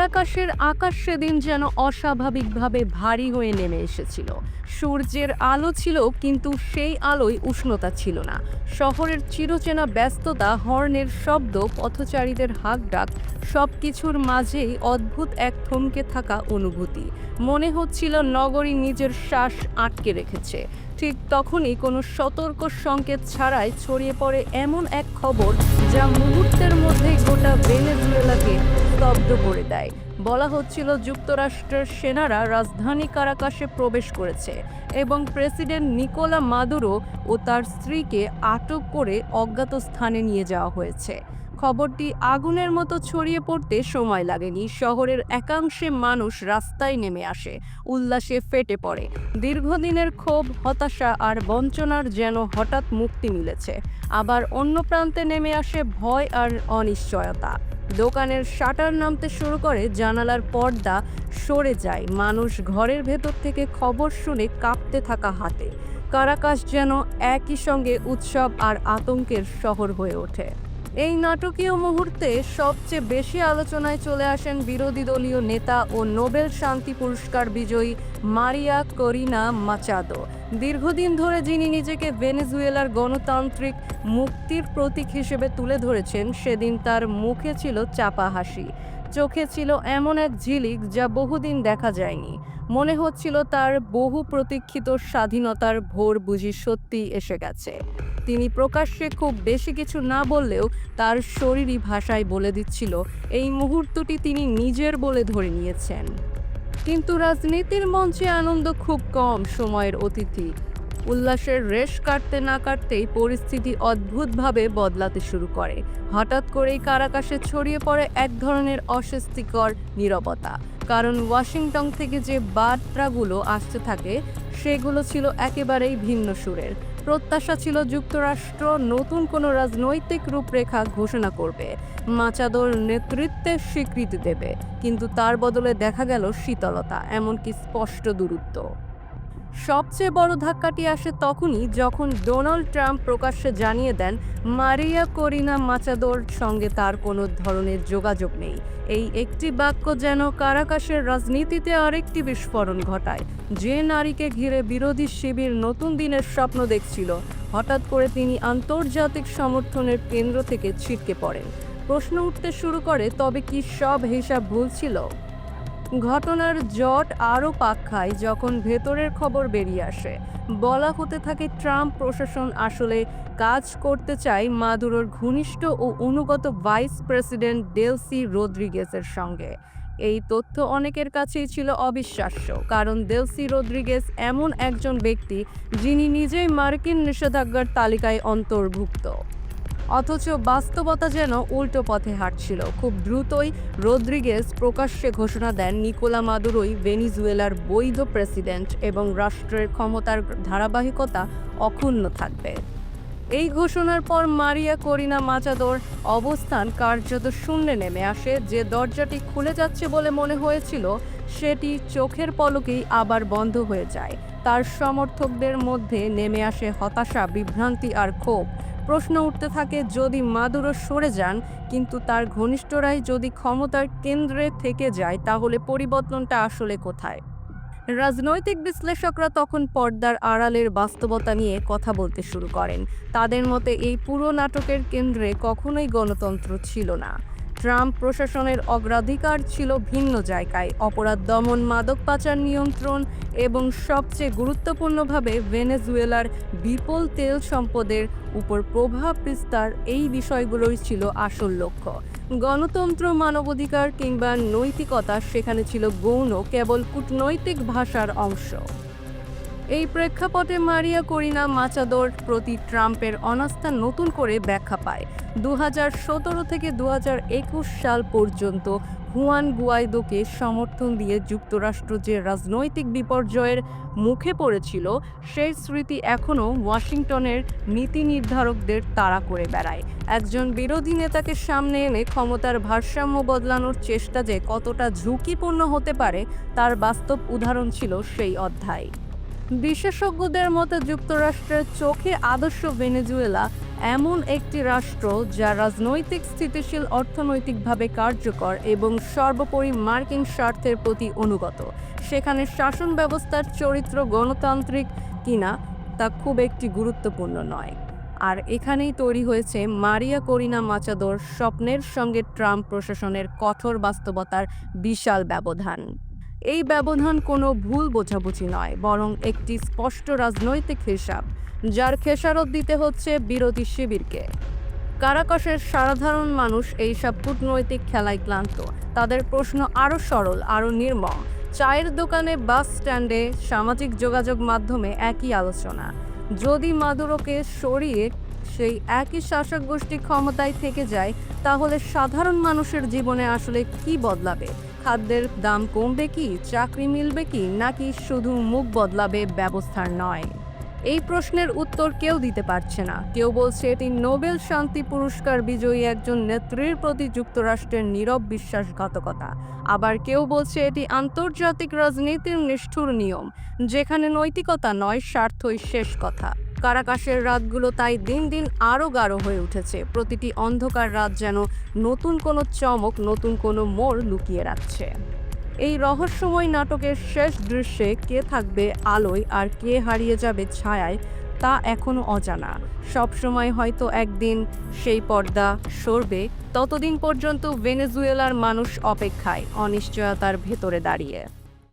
কারাকাশের আকাশ সেদিন যেন অস্বাভাবিকভাবে ভারী হয়ে নেমে এসেছিল। সূর্যের আলো ছিল, কিন্তু সেই আলোয় উষ্ণতা ছিল না। শহরের চিরচেনা ব্যস্ততা, হর্নের শব্দ, পথচারীদের হাক ডাক সব কিছুর মাঝেই অদ্ভুত এক থমকে থাকা অনুভূতি। মনে হচ্ছিল নগরী নিজের শ্বাস আটকে রেখেছে। ঠিক তখনই কোনো সতর্ক সংকেত ছাড়াই ছড়িয়ে পড়ে এমন এক খবর যা মুহূর্তের মধ্যেই গোটা ভেনেজুয়েলাকে স্তব্ধ করে দেয়। বলা হচ্ছিল যুক্তরাষ্ট্রের সেনারা রাজধানী কারাকাশে প্রবেশ করেছে এবং প্রেসিডেন্ট নিকোলা মাদুরো ও তার স্ত্রীকে আটক করে অজ্ঞাত স্থানে নিয়ে যাওয়া হয়েছে। খবরটি আগুনের মতো ছড়িয়ে পড়তে সময় লাগেনি। শহরের একাংশে মানুষ রাস্তায় নেমে আসে, উল্লাসে ফেটে পড়ে। দীর্ঘদিনের ক্ষোভ, হতাশা আর বঞ্চনার যেন হঠাৎ মুক্তি মিলেছে। আবার অন্য প্রান্তে নেমে আসে ভয় আর অনিশ্চয়তা। দোকানের শাটার নামতে শুরু করে জানালার পর্দা সরে যায়। মানুষ ঘরের ভেতর থেকে খবর শুনে কাঁপতে থাকা হাতে। কারাকাশ যেন একই সঙ্গে উৎসব আর আতঙ্কের শহর হয়ে ওঠে। এই নাটকীয় মুহূর্তে সবচেয়ে বেশি আলোচনায় চলে আসেন বিরোধী দলীয় নেতা ও নোবেল শান্তি পুরস্কার বিজয়ী মারিয়া করিনা মাচাদো। দীর্ঘদিন ধরে যিনি নিজেকে ভেনেজুয়েলার গণতান্ত্রিক মুক্তির প্রতীক হিসেবে তুলে ধরেছেন, সেদিন তার মুখে ছিল চাপা হাসি। চোখে ছিল এমন এক ঝিলিক যা বহুদিন দেখা যায়নি। মনে হচ্ছিল তার বহু প্রতীক্ষিত স্বাধীনতার ভোর বুঝি সত্যিই এসে গেছে। তিনি প্রকাশ্যে খুব বেশি কিছু না বললেও তার শরীরী ভাষায় বলে দিচ্ছিল, এই মুহূর্তটি তিনি নিজের বলে ধরে নিয়েছেন। কিন্তু রাজনীতির মঞ্চে আনন্দ খুব কম সময়ের অতিথি। উল্লাসের রেশ কাটতে না কাটতেই পরিস্থিতি অদ্ভুতভাবে বদলাতে শুরু করে। হঠাৎ করেই কারাকাশে ছড়িয়ে পড়ে এক ধরনের অস্বস্তিকর নীরবতা। কারণ ওয়াশিংটন থেকে যে বার্তাগুলো আসতে থাকে, সেগুলো ছিল একেবারেই ভিন্ন সুরের। প্রত্যাশা ছিল যুক্তরাষ্ট্র নতুন কোনো রাজনৈতিক রূপরেখা ঘোষণা করবে। মাচাদোর নেতৃত্বের স্বীকৃতি দেবে, কিন্তু তার বদলে দেখা গেল শীতলতা, এমনকি স্পষ্ট দূরত্ব। সবচেয়ে বড় ধাক্কাটি আসে তখনই যখন ডোনাল্ড ট্রাম্প প্রকাশ্যে জানিয়ে দেন, মারিয়া করিনা মাচাদোর সঙ্গে তার কোনো ধরনের যোগাযোগ নেই। এই একটি বাক্য যেন কারাকাশের রাজনীতিতে আরেকটি বিস্ফোরণ ঘটায়। যে নারীকে ঘিরে বিরোধী শিবির নতুন দিনের স্বপ্ন দেখছিল, হঠাৎ করে তিনি আন্তর্জাতিক সমর্থনের কেন্দ্র থেকে ছিটকে পড়েন। প্রশ্ন উঠতে শুরু করে, তবে কি সব হিসাব ভুল ছিল? ঘটনার জট আরও পাক খায় যখন ভেতরের খবর বেরিয়ে আসে। বলা হতে থাকে ট্রাম্প প্রশাসন আসলে কাজ করতে চায় মাদুরোর ঘনিষ্ঠ ও অনুগত ভাইস প্রেসিডেন্ট ডেলসি রদ্রিগেসের সঙ্গে। এই তথ্য অনেকের কাছেই ছিল অবিশ্বাস্য, কারণ দেলসি রদ্রিগেস এমন একজন ব্যক্তি যিনি নিজেই মার্কিন নিষেধাজ্ঞার তালিকায় অন্তর্ভুক্ত। অথচ বাস্তবতা যেন উল্টো পথে হাঁটছিল। খুব দ্রুতই রদ্রিগেজ প্রকাশ্যে ঘোষণা দেন নিকোলা মাদুরোই ভেনিজুয়েলার বৈধ প্রেসিডেন্ট এবং রাষ্ট্রের ক্ষমতার ধারাবাহিকতা অক্ষুণ্ণ থাকবে। এই ঘোষণার পর মারিয়া করিনা মাচাদোর অবস্থান কার্যত শূন্যে নেমে আসে। যে দরজাটি খুলে যাচ্ছে বলে মনে হয়েছিল, সেটি চোখের পলকেই আবার বন্ধ হয়ে যায়। তার সমর্থকদের মধ্যে নেমে আসে হতাশা, বিভ্রান্তি আর ক্ষোভ। প্রশ্ন উঠতে থাকে যদি মাদুরো সরে যান, কিন্তু তার ঘনিষ্ঠরাই যদি ক্ষমতার কেন্দ্রে থেকে যায়, তাহলে পরিবর্তনটা আসলে কোথায়? রাজনৈতিক বিশ্লেষকরা তখন পর্দার আড়ালের বাস্তবতা নিয়ে কথা বলতে শুরু করেন। তাদের মতে, এই পুরো নাটকের কেন্দ্রে কখনোই গণতন্ত্র ছিল না। ট্রাম্প প্রশাসনের অগ্রাধিকার ছিল ভিন্ন জায়গায়। অপরাধ দমন, মাদক পাচার নিয়ন্ত্রণ এবং সবচেয়ে গুরুত্বপূর্ণভাবে ভেনেজুয়েলার বিপুল তেল সম্পদের উপর প্রভাব বিস্তার এই বিষয়গুলোই ছিল আসল লক্ষ্য। গণতন্ত্র, মানবাধিকার কিংবা নৈতিকতা সেখানে ছিল গৌণ, কেবল কূটনৈতিক ভাষার অংশ। এই প্রেক্ষাপটে মারিয়া করিনা মাচাদোর প্রতি ট্রাম্পের অনাস্থা নতুন করে ব্যাখ্যা পায়। দু হাজার সতেরো থেকে দু হাজার একুশ সাল পর্যন্ত হুয়ান গুয়াইদোকে সমর্থন দিয়ে যুক্তরাষ্ট্র যে রাজনৈতিক বিপর্যয়ের মুখে পড়েছিল, সেই স্মৃতি এখনও ওয়াশিংটনের নীতি নির্ধারকদের তাড়া করে বেড়ায়। একজন বিরোধী নেতাকে সামনে এনে ক্ষমতার ভারসাম্য বদলানোর চেষ্টা যে কতটা ঝুঁকিপূর্ণ হতে পারে, তার বাস্তব উদাহরণ ছিল সেই অধ্যায়। বিশেষজ্ঞদের মতে যুক্তরাষ্ট্রের চোখে আদর্শ ভেনেজুয়েলা এমন একটি রাষ্ট্র যা রাজনৈতিক স্থিতিশীল, অর্থনৈতিকভাবে কার্যকর এবং সর্বোপরি মার্কিন স্বার্থের প্রতি অনুগত। সেখানে শাসন ব্যবস্থার চরিত্র গণতান্ত্রিক কিনা তা খুব একটি গুরুত্বপূর্ণ নয়। আর এখানেই তৈরি হয়েছে মারিয়া করিনা মাচাদোর স্বপ্নের সঙ্গে ট্রাম্প প্রশাসনের কঠোর বাস্তবতার বিশাল ব্যবধান। এই ব্যবধান কোনো ভুল বোঝাবুঝি নয়, বরং একটি স্পষ্ট রাজনৈতিক হিসাব, যার খেসারত দিতে হচ্ছে বিরোধী শিবিরকে। কারাকসের সাধারণ মানুষ এই সব কূটনৈতিক খেলায় ক্লান্ত। তাদের প্রশ্ন আরও সরল, আরও নির্মম। চায়ের দোকানে বাস স্ট্যান্ডে সামাজিক যোগাযোগ মাধ্যমে একই আলোচনা। যদি মাদুরোকে সরিয়ে সেই একই শাসক গোষ্ঠী ক্ষমতায় থেকে যায়, তাহলে সাধারণ মানুষের জীবনে আসলে কি বদলাবে? খাদ্যের দাম কমবে কি, চাকরি মিলবে কি, নাকি শুধু মুখ বদলাবে ব্যবস্থার নয়? এই প্রশ্নের উত্তর কেউ দিতে পারছে না। কেউ বলছে এটি নোবেল শান্তি পুরস্কার বিজয়ী একজন নেত্রীর প্রতি যুক্তরাষ্ট্রের নীরব বিশ্বাসঘাতকতা। আবার কেউ বলছে এটি আন্তর্জাতিক রাজনীতির নিষ্ঠুর নিয়ম, যেখানে নৈতিকতা নয়, স্বার্থই শেষ কথা। কারাকাশের রাতগুলো তাই দিন দিন আরও গাঢ় হয়ে উঠেছে। প্রতিটি অন্ধকার রাত যেন নতুন কোনো চমক, নতুন কোনো মোড় লুকিয়ে রাখছে। এই রহস্যময় নাটকের শেষ দৃশ্যে কে থাকবে আলোয় আর কে হারিয়ে যাবে ছায়ায়, তা এখনও অজানা। সবসময় হয়তো একদিন সেই পর্দা সরবে, ততদিন পর্যন্ত ভেনেজুয়েলার মানুষ অপেক্ষায়, অনিশ্চয়তার ভেতরে দাঁড়িয়ে।